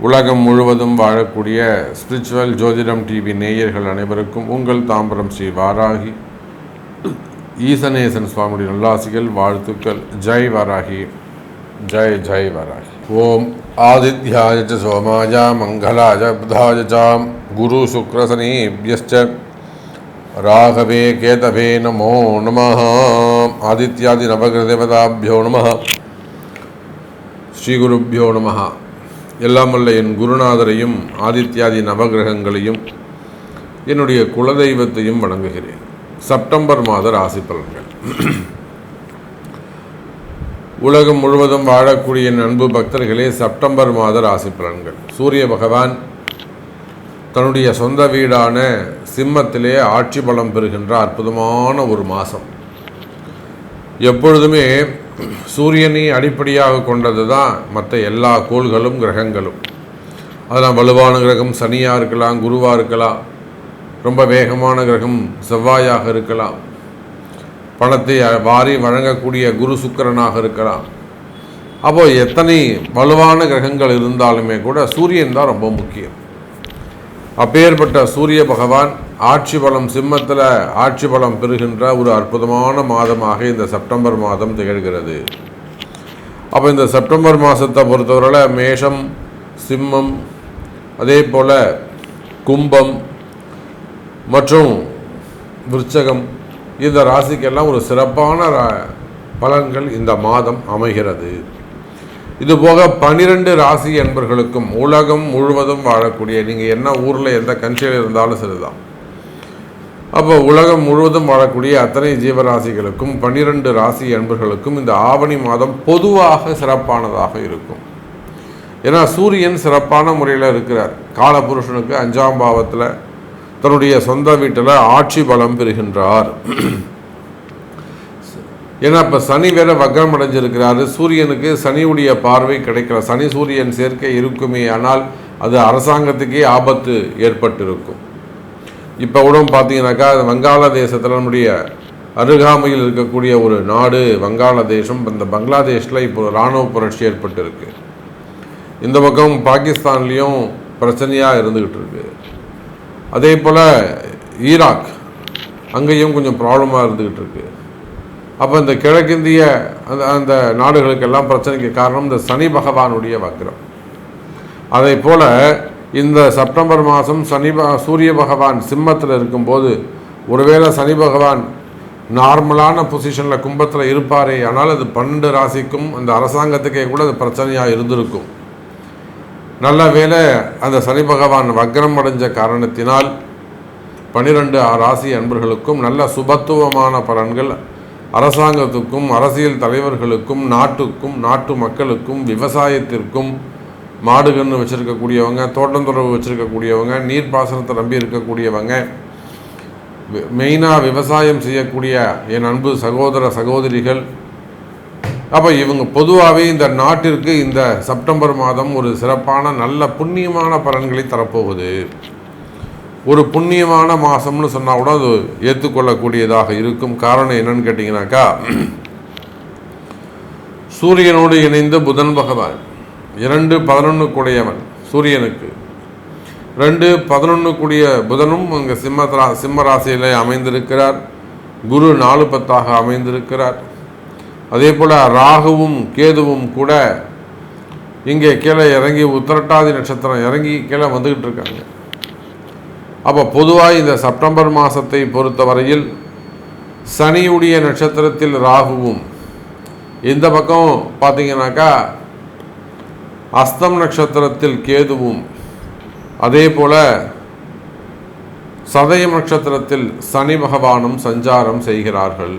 உலகம் முழுவதும் வாழக்கூடிய ஸ்பிரிச்சுவல் ஜோதிடம் டிவி நேயர்கள் அனைவருக்கும் உங்கள் தாம்பரம் ஸ்ரீ வாராகி. ஈசநேசன் சுவாமியுடைய நல்லாசிகள் வாழ்த்துக்கள். ஜெய் வாராகி. ஜெய் ஜெய் வாராகி. ஓம் ஆதித்யாய சோமாஜா சோமாய மங்களாய புதாய சாம் குரு சுக்ரசனீபியஸ்ச ராகவே கேதவே நமோ நம. ஆதித்யாதி நவகிரதேவதாபியோ நம. ஸ்ரீகுருப்பியோ நம. எல்லாம் வல்ல என் குருநாதரையும் ஆதித்யாதி நவகிரகங்களையும் என்னுடைய குலதெய்வத்தையும் வணங்குகிறேன். செப்டம்பர் மாத ராசி பலன்கள். உலகம் முழுவதும் வாழக்கூடிய என் அன்பு பக்தர்களே செப்டம்பர் மாத ராசி பலன்கள். சூரிய பகவான் தன்னுடைய சொந்த வீடான சிம்மத்திலே ஆட்சி பலம் பெறுகின்ற அற்புதமான ஒரு மாதம் எப்பொழுதுமே சூரியனை அடிப்படையாக கொண்டது தான் மற்ற எல்லா கோள்களும் கிரகங்களும். அதெல்லாம் வலுவான கிரகம் சனியாக இருக்கலாம் குருவாக இருக்கலாம் ரொம்ப வேகமான கிரகம் செவ்வாயாக இருக்கலாம். பணத்தை வாரி வழங்கக்கூடிய குரு சுக்கரனாக இருக்கலாம். அப்போது எத்தனை வலுவான கிரகங்கள் இருந்தாலுமே கூட சூரியன் தான் ரொம்ப முக்கியம். அப்பேற்பட்ட சூரிய பகவான் ஆட்சி பலம் சிம்மத்தில் ஆட்சி பலம் பெறுகின்ற ஒரு அற்புதமான மாதமாக இந்த செப்டம்பர் மாதம் திகழ்கிறது. அப்போ இந்த செப்டம்பர் மாதத்தை பொறுத்தவரையில் மேஷம் சிம்மம் அதே போல் கும்பம் மற்றும் விருச்சகம் இந்த ராசிக்கெல்லாம் ஒரு சிறப்பான ரா- பலன்கள் இந்த மாதம் அமைகிறது. இதுபோக பனிரெண்டு ராசி என்பர்களுக்கும் உலகம் முழுவதும் வாழக்கூடிய நீங்கள் என்ன ஊரில் எந்த கண்ட்ரியில் இருந்தாலும் சரிதான். அப்போ உலகம் முழுவதும் வாழக்கூடிய அத்தனை ஜீவராசிகளுக்கும் பன்னிரண்டு ராசி அன்பர்களுக்கும் இந்த ஆவணி மாதம் பொதுவாக சிறப்பானதாக இருக்கும். ஏன்னா சூரியன் சிறப்பான முறையில் இருக்கிறார். காலபுருஷனுக்கு அஞ்சாம் பாவத்தில் தன்னுடைய சொந்த வீட்டில் ஆட்சி பலம் பெறுகின்றார். ஏன்னா இப்போ சனி வேற வக்ரம் அடைஞ்சிருக்கிறாரு சூரியனுக்கு சனியுடைய பார்வை கிடைக்கல. சனி சூரியன் சேர்க்கை இருக்குமே ஆனால் அது அரசாங்கத்துக்கே ஆபத்து ஏற்பட்டிருக்கும். இப்போ கூட பார்த்தீங்கன்னாக்கா வங்காளதேசத்தில் நம்முடைய அருகாமையில் இருக்கக்கூடிய ஒரு நாடு வங்காளதேசம் இந்த பங்களாதேஷில் இப்போ இராணுவ புரட்சி ஏற்பட்டிருக்கு. இந்த பக்கம் பாகிஸ்தான்லேயும் பிரச்சனையாக இருந்துக்கிட்டு இருக்கு அதே போல் ஈராக் அங்கேயும் கொஞ்சம் ப்ராப்ளமாக இருந்துக்கிட்டு இருக்குது அப்போ இந்த கிழக்கிந்திய அந்த அந்த நாடுகளுக்கெல்லாம் பிரச்சனைக்கு காரணம் இந்த சனி பகவானுடைய வக்ரம். அதே போல் இந்த செப்டம்பர் மாதம் சனி சூரிய பகவான் சிம்மத்தில் இருக்கும்போது ஒருவேளை சனி பகவான் நார்மலான பொசிஷனில் கும்பத்தில் இருப்பாரே ஆனால் அது பன்னெண்டு ராசிக்கும் அந்த அரசாங்கத்துக்கே கூட அது பிரச்சனையாக இருந்திருக்கும். நல்ல வேளை அந்த சனி பகவான் வக்ரம் அடைஞ்ச காரணத்தினால் பனிரெண்டு ராசி அன்பர்களுக்கும் நல்ல சுபத்துவமான பலன்கள் அரசாங்கத்துக்கும் அரசியல் தலைவர்களுக்கும் நாட்டுக்கும் நாட்டு மக்களுக்கும் விவசாயத்திற்கும் மாடு கன்று வச்சுருக்கக்கூடியவங்க தோட்டந்துறவு வச்சுருக்கக்கூடியவங்க நீர்ப்பாசனத்தை நம்பி இருக்கக்கூடியவங்க மெயினாக விவசாயம் செய்யக்கூடிய என் அன்பு சகோதர சகோதரிகள் அப்போ இவங்க பொதுவாகவே இந்த நாட்டிற்கு இந்த செப்டம்பர் மாதம் ஒரு சிறப்பான நல்ல புண்ணியமான பலன்களை தரப்போகுது. ஒரு புண்ணியமான மாதம்னு சொன்னால் கூட அது ஏற்றுக்கொள்ளக்கூடியதாக இருக்கும். காரணம் என்னன்னு கேட்டிங்கனாக்கா சூரியனோடு இணைந்த புதன் பகவான். இரண்டு பதினொன்றுக்குடையவன் சூரியனுக்கு. ரெண்டு பதினொன்றுக்குடிய புதனும் அங்கே சிம்ம சிம்ம ராசியில் அமைந்திருக்கிறார். குரு நாலு பத்தாக அமைந்திருக்கிறார். அதே போல் ராகுவும் கேதுவும் கூட இங்கே கீழே இறங்கி உத்திரட்டாதி நட்சத்திரம் இறங்கி கீழே வந்துக்கிட்டு இருக்காங்க. அப்போ பொதுவாக இந்த செப்டம்பர் மாதத்தை பொறுத்தவரையில் சனியுடைய நட்சத்திரத்தில் ராகுவும் இந்த பக்கம் பார்த்தீங்கன்னாக்கா அஸ்தம் நட்சத்திரத்தில் கேதுவும் அதே போல் சதயம் நட்சத்திரத்தில் சனி பகவானும் சஞ்சாரம் செய்கிறார்கள்.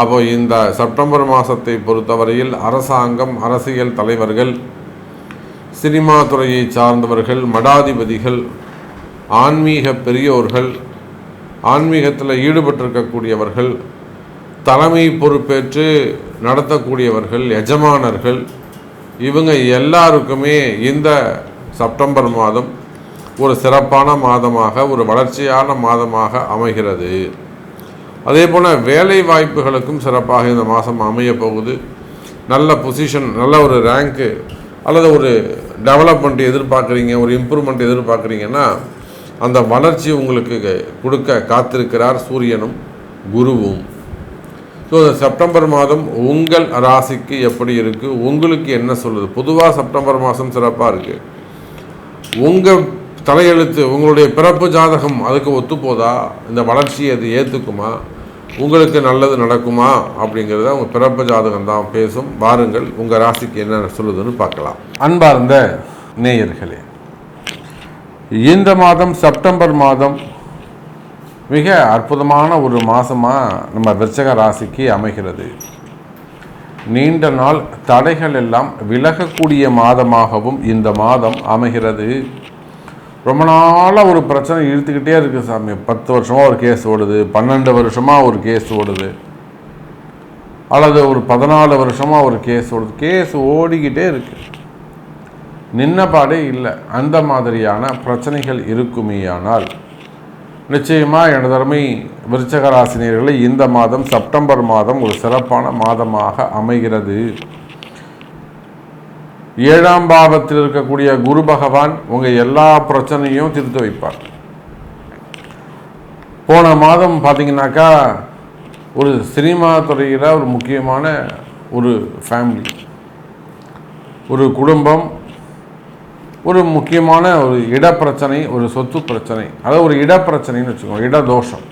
அப்போ இந்த செப்டம்பர் மாதத்தை பொறுத்தவரையில் அரசாங்கம் அரசியல் தலைவர்கள் சினிமா துறையை சார்ந்தவர்கள் மடாதிபதிகள் ஆன்மீக பெரியோர்கள் ஆன்மீகத்தில் ஈடுபட்டிருக்கக்கூடியவர்கள் தலைமை பொறுப்பேற்று நடத்தக்கூடியவர்கள் எஜமானர்கள் இவங்க எல்லாருக்குமே இந்த செப்டம்பர் மாதம் ஒரு சிறப்பான மாதமாக ஒரு வளர்ச்சியான மாதமாக அமைகிறது. அதே போல் வேலை வாய்ப்புகளுக்கும் சிறப்பாக இந்த மாதம் அமையப்போகுது நல்ல பொசிஷன் நல்ல ஒரு ரேங்க்கு அல்லது ஒரு டெவலப்மெண்ட் எதிர்பார்க்குறீங்க ஒரு இம்ப்ரூவ்மெண்ட் எதிர்பார்க்குறீங்கன்னா அந்த வளர்ச்சி உங்களுக்கு கொடுக்க காத்திருக்கிறார் சூரியனும் குருவும். ஸோ செப்டம்பர் மாதம் உங்கள் ராசிக்கு எப்படி இருக்குது உங்களுக்கு என்ன சொல்லுது? பொதுவாக செப்டம்பர் மாதம் சிறப்பாக இருக்குது உங்கள் தலையெழுத்து உங்களுடைய பிறப்பு ஜாதகம் அதுக்கு ஒத்துப்போதா? இந்த வளர்ச்சியை அது ஏற்றுக்குமா உங்களுக்கு நல்லது நடக்குமா? அப்படிங்கிறத உங்கள் பிறப்பு ஜாதகம் தான் பேசும். வாருங்கள் உங்கள் ராசிக்கு என்ன சொல்லுதுன்னு பார்க்கலாம். அன்பார்ந்த நேயர்களே இந்த மாதம் செப்டம்பர் மாதம் மிக அற்புதமான ஒரு மாதமாக நம்ம விருச்சக ராசிக்கு அமைகிறது. நீண்ட நாள் தடைகள் எல்லாம் விலகக்கூடிய மாதமாகவும் இந்த மாதம் அமைகிறது. ரொம்ப நாளாக ஒரு பிரச்சனை இழுத்துக்கிட்டே இருக்குது சாமி. பத்து வருஷமாக ஒரு கேஸ் ஓடுது பன்னெண்டு வருஷமாக ஒரு கேஸ் ஓடுது. அல்லது ஒரு பதினாலு வருஷமாக ஒரு கேஸ் ஓடுது. கேஸ் ஓடிக்கிட்டே இருக்குது நின்னபாடே இல்லை. அந்த மாதிரியான பிரச்சனைகள் இருக்குமேயானால் நிச்சயமாக எனது அருமை இந்த மாதம் செப்டம்பர் மாதம் ஒரு சிறப்பான மாதமாக அமைகிறது. ஏழாம் பாவத்தில் இருக்கக்கூடிய குரு பகவான் உங்கள் எல்லா பிரச்சனையும் திருத்த வைப்பார். போன மாதம் பார்த்தீங்கன்னாக்கா ஒரு சினிமா துறையில் ஒரு முக்கியமான ஒரு ஃபேமிலி ஒரு குடும்பம் ஒரு முக்கியமான ஒரு இடப்பிரச்சனை ஒரு சொத்து பிரச்சனை. அதாவது ஒரு இடப்பிரச்சனைன்னு வச்சுக்கோங்க இடதோஷம்.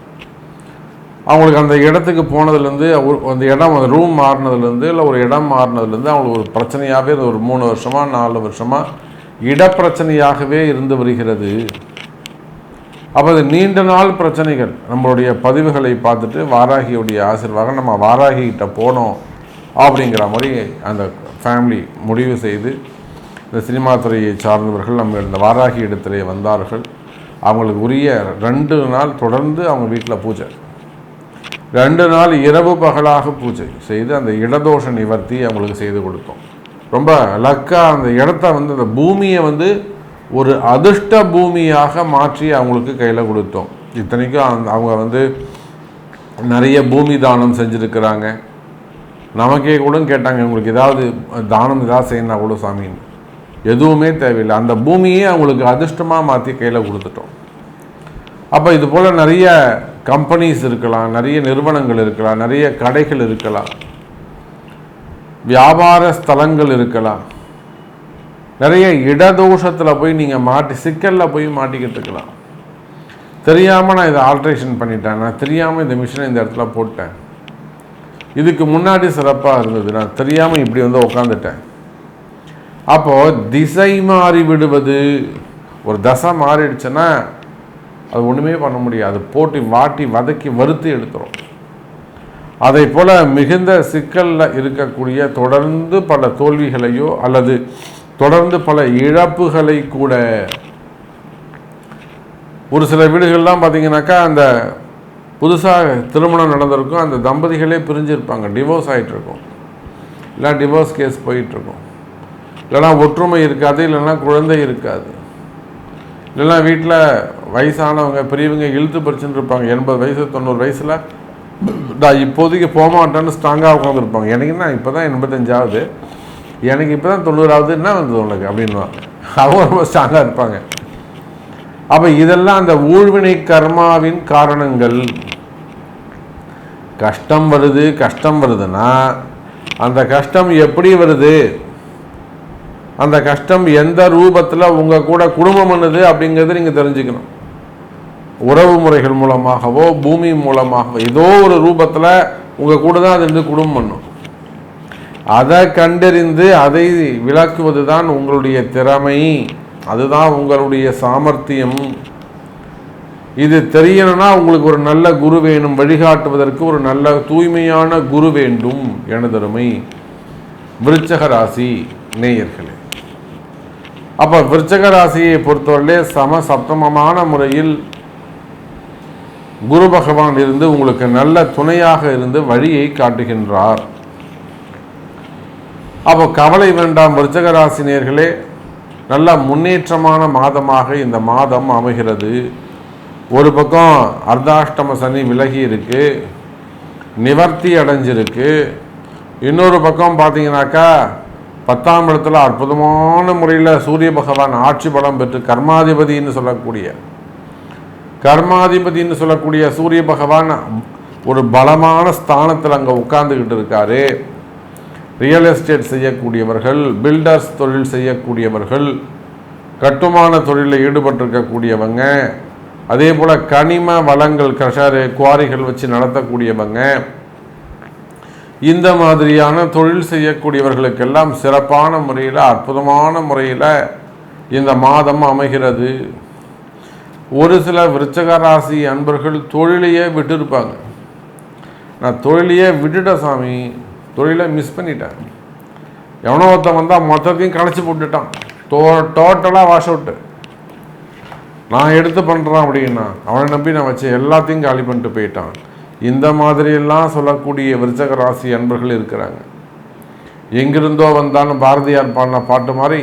அவங்களுக்கு அந்த இடத்துக்கு போனதுலேருந்து அந்த இடம் அந்த ரூம் மாறினதுலேருந்து இல்லை ஒரு இடம் மாறினதுலேருந்து அவங்களுக்கு ஒரு பிரச்சனையாகவே ஒரு மூணு வருஷமாக நாலு வருஷமாக இடப்பிரச்சனையாகவே இருந்து வருகிறது. அப்போ அது நீண்ட நாள் பிரச்சனைகள். நம்மளுடைய பதிவுகளை பார்த்துட்டு வாராகியுடைய ஆசீர்வாதம் நம்ம வாராகிகிட்ட போனோம் அப்படிங்கிற மாதிரி அந்த ஃபேமிலி முடிவு செய்து இந்த சினிமா துறையை சார்ந்தவர்கள் நம்ம இந்த வாராகி இடத்திலே வந்தார்கள். அவங்களுக்கு உரிய ரெண்டு நாள் தொடர்ந்து அவங்க வீட்டில் பூஜை. ரெண்டு நாள் இரவு பகலாக பூஜை செய்து அந்த இடதோஷ நிவர்த்தி அவங்களுக்கு செய்து கொடுத்தோம். ரொம்ப லக்காக அந்த இடத்த வந்து அந்த பூமியை வந்து ஒரு அதிர்ஷ்ட பூமியாக மாற்றி அவங்களுக்கு கையில் கொடுத்தோம். இத்தனைக்கும் அவங்க வந்து நிறைய பூமி தானம் செஞ்சுருக்கிறாங்க. நமக்கே கூட கேட்டாங்க உங்களுக்கு ஏதாவது தானம் ஏதாவது செய்யணும் கூட சாமின்னு எதுவுமே தேவையில்லை. அந்த பூமியே அவங்களுக்கு அதிர்ஷ்டமாக மாற்றி கையில் கொடுத்துட்டோம். அப்போ இது போல் நிறைய கம்பெனிஸ் இருக்கலாம் நிறைய நிறுவனங்கள் இருக்கலாம் நிறைய கடைகள் இருக்கலாம். வியாபார ஸ்தலங்கள் இருக்கலாம். நிறைய இடதோஷத்தில் போய் நீங்கள் மாட்டி சிக்கலில் போய் மாட்டிக்கிட்டு இருக்கலாம். தெரியாமல் நான் இதை ஆல்ட்ரேஷன் பண்ணிட்டேன். நான் தெரியாமல் இந்த மிஷினை இந்த இடத்துல போட்டேன். இதுக்கு முன்னாடி சிறப்பாக இருந்தது. நான் தெரியாமல் இப்படி வந்து உட்காந்துட்டேன் அப்போது திசை மாறி விடுவது ஒரு தசை மாறிடுச்சுன்னா அது ஒன்றுமே பண்ண முடியாது. போட்டி வாட்டி வதக்கி வறுத்து எடுத்துரும் அதை போல் மிகுந்த சிக்கலில் இருக்கக்கூடிய தொடர்ந்து பல தோல்விகளையோ அல்லது தொடர்ந்து பல இழப்புகளை கூட ஒரு சில வீடுகள்லாம் பார்த்தீங்கன்னாக்கா அந்த புதுசாக திருமணம் நடந்திருக்கும் அந்த தம்பதிகளே பிரிஞ்சிருப்பாங்க. டிவோர்ஸ் ஆகிட்டு இருக்கும் இல்லை டிவோர்ஸ் கேஸ் போயிட்டுருக்கும். இல்லைனா ஒற்றுமை இருக்காது இல்லைன்னா குழந்தை இருக்காது. இல்லைன்னா வீட்டில் வயசானவங்க பெரியவங்க இழுத்து பறிச்சுன்னு இருப்பாங்க. எண்பது வயசு தொண்ணூறு வயசில் நான் இப்போதைக்கு போக மாட்டேன்னு ஸ்ட்ராங்காக உட்காந்துருப்பாங்க எனக்கு என்ன இப்போ தான் எண்பத்தஞ்சாவது. எனக்கு இப்போ தான் தொண்ணூறாவது என்ன வந்தது உனக்கு அப்படின்னு அவங்க ரொம்ப ஸ்ட்ராங்காக இருப்பாங்க. அப்போ இதெல்லாம் அந்த ஊழ்வினை கர்மாவின் காரணங்கள். கஷ்டம் வருது கஷ்டம் வருதுன்னா அந்த கஷ்டம் எப்படி வருது? அந்த கஷ்டம் எந்த ரூபத்தில் உங்கள் கூட குடும்பம் என்னது அப்படிங்கிறது நீங்கள் தெரிஞ்சுக்கணும். உறவு முறைகள் மூலமாகவோ பூமி மூலமாகவோ ஏதோ ஒரு ரூபத்தில் உங்கள் கூட தான் அது வந்து குடும்பம் பண்ணும். அதை கண்டறிந்து அதை விளக்குவது தான் உங்களுடைய திறமை. அதுதான் உங்களுடைய சாமர்த்தியம். இது தெரியணும்னா உங்களுக்கு ஒரு நல்ல குரு வேணும் வழிகாட்டுவதற்கு ஒரு நல்ல தூய்மையான குரு வேண்டும். எனதருமை விருச்சக ராசி நேயர்களே. அப்போ விருச்சக ராசியை பொறுத்தவரையிலே சம சப்தமமான முறையில் குரு பகவான் இருந்து உங்களுக்கு நல்ல துணையாக இருந்து வழியை காட்டுகின்றார். அப்போ கவலை வேண்டாம் விருச்சக ராசினியர்களே நல்ல முன்னேற்றமான மாதமாக இந்த மாதம் அமைகிறது. ஒரு பக்கம் அர்த்தாஷ்டம சனி விலகி இருக்கு. நிவர்த்தி அடைஞ்சிருக்கு. இன்னொரு பக்கம் பார்த்தீங்கன்னாக்கா பத்தாம் இடத்துல அற்புதமான முறையில் சூரிய பகவான் ஆட்சி பலம் பெற்று கர்மாதிபதின்னு சொல்லக்கூடிய கர்மாதிபதின்னு சொல்லக்கூடிய சூரிய பகவான் ஒரு பலமான ஸ்தானத்தில் அங்கே உட்கார்ந்துக்கிட்டு இருக்காரு. ரியல் எஸ்டேட் செய்யக்கூடியவர்கள் பில்டர்ஸ் தொழில் செய்யக்கூடியவர்கள் கட்டுமான தொழிலில் ஈடுபட்டிருக்கக்கூடியவங்க அதே போல் கனிம வளங்கள் கஷாரு குவாரிகள் வச்சு நடத்தக்கூடியவங்க இந்த மாதிரியான தொழில் செய்யக்கூடியவர்களுக்கெல்லாம் சிறப்பான முறையில் அற்புதமான முறையில் இந்த மாதம் அமைகிறது. ஒரு சில விருச்சக ராசி அன்பர்கள் தொழிலையே விட்டுருப்பாங்க. நான் தொழிலையே விட்டுட்டேன் சாமி. தொழிலை மிஸ் பண்ணிட்டேன். எவனோ ஒருத்தன் வந்தால் மொத்தத்தையும் களைச்சி போட்டுட்டான். டோ டோட்டலாக வாஷ் அவுட்டு நான் எடுத்து பண்ணுறேன் அப்படின்னா அவனை நம்பி நான் வச்சு எல்லாத்தையும் காலி பண்ணிட்டு போயிட்டான். இந்த மாதிரியெல்லாம் சொல்லக்கூடிய விருச்சக ராசி அன்பர்கள் இருக்கிறாங்க. எங்கிருந்தோ வந்தாலும் பாரதியார் பாடின பாட்டு மாதிரி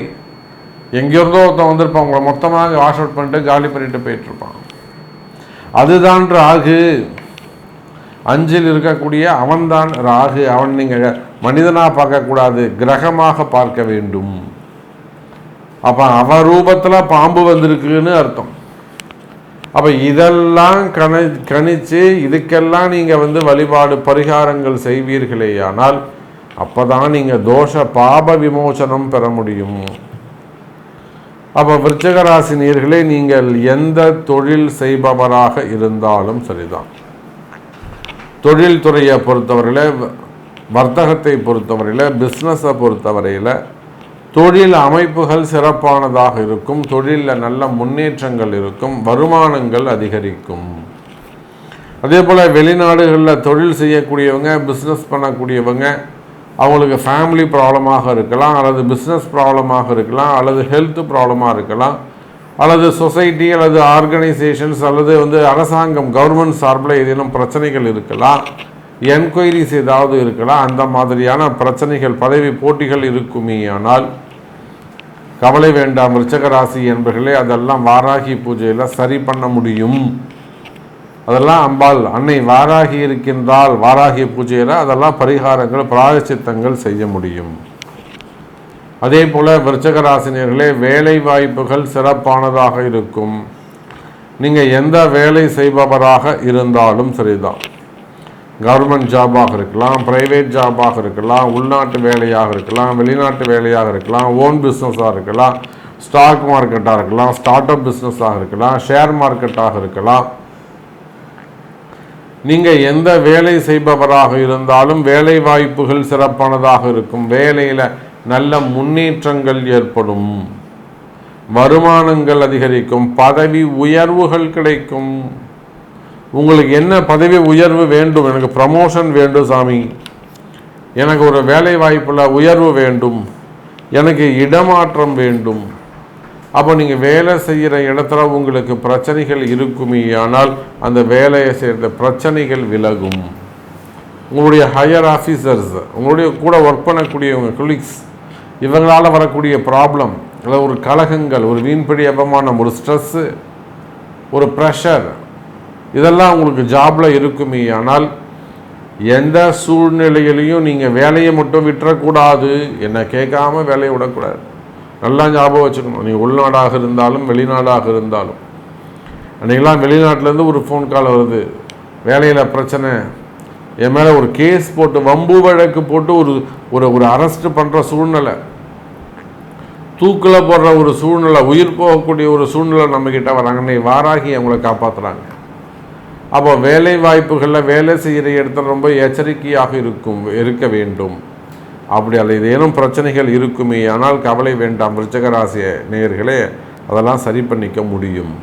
எங்கிருந்தோ ஒருத்தன் வந்திருப்பான் உங்களை மொத்தமாக வாஷ் அவுட் பண்ணிட்டு காலி பண்ணிட்டு போயிட்டுருப்பான். அதுதான் ராகு. அஞ்சில் இருக்கக்கூடிய அவன்தான் ராகு. அவன் நீங்கள் மனிதனாக பார்க்கக்கூடாது கிரகமாக பார்க்க வேண்டும். அப்போ அவரூபத்தில் ரூபத்தில் பாம்பு வந்திருக்குன்னு அர்த்தம். அப்போ இதெல்லாம் கணி கணிச்சு இதுக்கெல்லாம் நீங்கள் வந்து வழிபாடு பரிகாரங்கள் செய்வீர்களேயானால் அப்போ தான் நீங்கள் தோஷ பாப விமோசனம் பெற முடியும். அப்போ விருச்சகராசி நீர்களே நீங்கள் எந்த தொழில் செய்பவராக இருந்தாலும் சரிதான். தொழில் துறையை பொறுத்தவரையில் வர்த்தகத்தை பொறுத்தவரையில் பிஸ்னஸை பொறுத்தவரையில் தொழில் அமைப்புகள் சிறப்பானதாக இருக்கும். தொழிலில் நல்ல முன்னேற்றங்கள் இருக்கும். வருமானங்கள் அதிகரிக்கும். அதே போல் வெளிநாடுகளில் தொழில் செய்யக்கூடியவங்க பிஸ்னஸ் பண்ணக்கூடியவங்க அவங்களுக்கு ஃபேமிலி ப்ராப்ளமாக இருக்கலாம் அல்லது பிஸ்னஸ் ப்ராப்ளமாக இருக்கலாம் அல்லது ஹெல்த் ப்ராப்ளமாக இருக்கலாம் அல்லது சொசைட்டி அல்லது ஆர்கனைசேஷன்ஸ் அல்லது வந்து அரசாங்கம் கவர்மெண்ட் சார்பில் ஏதேனும் பிரச்சனைகள் இருக்கலாம் என்கொயரிஸ் ஏதாவது இருக்கலாம் அந்த மாதிரியான பிரச்சனைகள் பதவி போட்டிகள் இருக்குமே ஆனால் கவலை வேண்டாம் ரிச்சகராசி என்பர்களே அதெல்லாம் வாராகி பூஜையில் சரி பண்ண முடியும். அதெல்லாம் அம்பாள் அன்னை வாராகி இருக்கின்றால் வாராகி பூஜையில் அதெல்லாம் பரிகாரங்கள் பிராயச்சித்தங்கள் செய்ய முடியும். அதே போல் விருச்சகராசினியர்களே வேலை வாய்ப்புகள் சிறப்பானதாக இருக்கும். நீங்கள் எந்த வேலை செய்பவராக இருந்தாலும் சரிதான். கவர்மெண்ட் ஜாபாக இருக்கலாம் ப்ரைவேட் ஜாபாக இருக்கலாம் உள்நாட்டு வேலையாக இருக்கலாம் வெளிநாட்டு வேலையாக இருக்கலாம் ஓன் பிஸ்னஸாக இருக்கலாம் ஸ்டாக் மார்க்கெட்டாக இருக்கலாம் ஸ்டார்ட் அப் பிஸ்னஸாக இருக்கலாம் ஷேர் மார்க்கெட்டாக இருக்கலாம். நீங்கள் எந்த வேலை செய்பவராக இருந்தாலும் வேலை வாய்ப்புகள் சிறப்பானதாக இருக்கும். வேலையில் நல்ல முன்னேற்றங்கள் ஏற்படும். வருமானங்கள் அதிகரிக்கும். பதவி உயர்வுகள் கிடைக்கும். உங்களுக்கு என்ன பதவி உயர்வு வேண்டும்? எனக்கு ப்ரமோஷன் வேண்டும் சாமி. எனக்கு ஒரு வேலை வாய்ப்பில் உயர்வு வேண்டும். எனக்கு இடமாற்றம் வேண்டும். அப்போ நீங்கள் வேலை செய்கிற இடத்துல உங்களுக்கு பிரச்சனைகள் இருக்குமே ஆனால் அந்த வேலையை செய்கிற பிரச்சனைகள் விலகும். உங்களுடைய ஹையர் ஆஃபீஸர்ஸ் உங்களுடைய கூட ஒர்க் பண்ணக்கூடியவங்க கொலீக்ஸ் இவங்களால் வரக்கூடிய ப்ராப்ளம் இல்லை ஒரு கலகங்கள் ஒரு வீண்படி அபமானம் ஒரு ஸ்ட்ரெஸ்ஸு ஒரு ப்ரெஷர் இதெல்லாம் உங்களுக்கு ஜாபில் இருக்குமே. ஆனால் எந்த சூழ்நிலையிலையும் நீங்கள் வேலையை மட்டும் விட்டுறக்கூடாது. என்னை கேட்காம வேலையை விடக்கூடாது. நல்லா ஞாபகம் வச்சுக்கணும். நீ உள்நாடாக இருந்தாலும் வெளிநாடாக இருந்தாலும். அன்றைக்கெல்லாம் வெளிநாட்டிலேருந்து ஒரு ஃபோன் கால் வருது. வேலையில் பிரச்சனை. என் மேலே ஒரு கேஸ் போட்டு வம்பு வழக்கு போட்டு ஒரு ஒரு ஒரு அரெஸ்ட் பண்ணுற சூழ்நிலை. தூக்கில் போடுற ஒரு சூழ்நிலை உயிர் போகக்கூடிய ஒரு சூழ்நிலை நம்மக்கிட்ட வராங்க. வாராகி அவங்கள காப்பாற்றுறாங்க அப்போ வேலை வாய்ப்புகளில் வேலை செய்கிற இடத்துல ரொம்ப எச்சரிக்கையாக இருக்கும் இருக்க வேண்டும். அப்படி அல்ல ஏதேனும் பிரச்சனைகள் இருக்குமே ஆனால் கவலை வேண்டாம் விருச்சகராசிய நேயர்களே அதெல்லாம் சரி பண்ணிக்க முடியும்.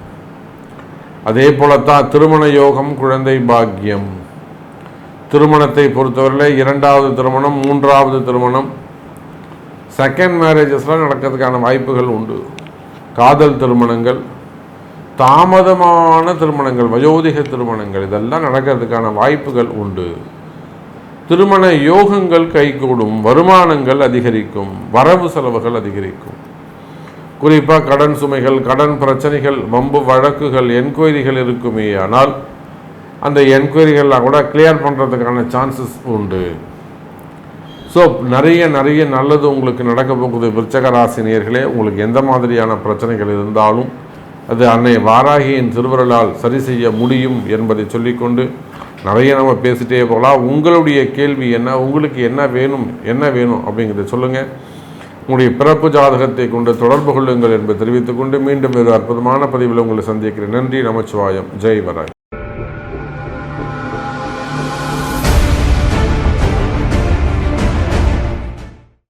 அதே போலத்தான் திருமண யோகம் குழந்தை பாக்கியம். திருமணத்தை பொறுத்தவரையில் இரண்டாவது திருமணம் மூன்றாவது திருமணம் செகண்ட் மேரேஜஸ்லாம் நடக்கிறதுக்கான வாய்ப்புகள் உண்டு. காதல் திருமணங்கள் தாமதமான திருமணங்கள் வயோதிக திருமணங்கள் இதெல்லாம் நடக்கிறதுக்கான வாய்ப்புகள் உண்டு. திருமண யோகங்கள் கைகூடும் வருமானங்கள் அதிகரிக்கும் வரவு செலவுகள் அதிகரிக்கும். குறிப்பாக கடன் சுமைகள் கடன் பிரச்சனைகள் வம்பு வழக்குகள் என்கொயரிகள் இருக்குமே ஆனால் அந்த என்கொயரிகள்லாம் கூட கிளியர் பண்ணுறதுக்கான சான்சஸ் உண்டு. ஸோ நிறைய நிறைய நல்லது உங்களுக்கு நடக்க போகுது. விருச்சக ராசி உங்களுக்கு எந்த மாதிரியான பிரச்சனைகள் இருந்தாலும் அது அன்னை வாராகியின் திருவருளால் சரி செய்ய முடியும் என்பதை சொல்லிக்கொண்டு நிறைய நம்ம பேசிட்டே போகலாம். உங்களுடைய கேள்வி என்ன? உங்களுக்கு என்ன வேணும்? என்ன வேணும்? அப்படிங்கிறத சொல்லுங்கள் உங்களுடைய பிறப்பு ஜாதகத்தை கொண்டு தொடர்பு கொள்ளுங்கள் என்பதை தெரிவித்துக்கொண்டு மீண்டும் ஒரு அற்புதமான பதிவில் உங்களை சந்திக்கிறேன். நன்றி நமச்சிவாயம். ஜெய் வராய்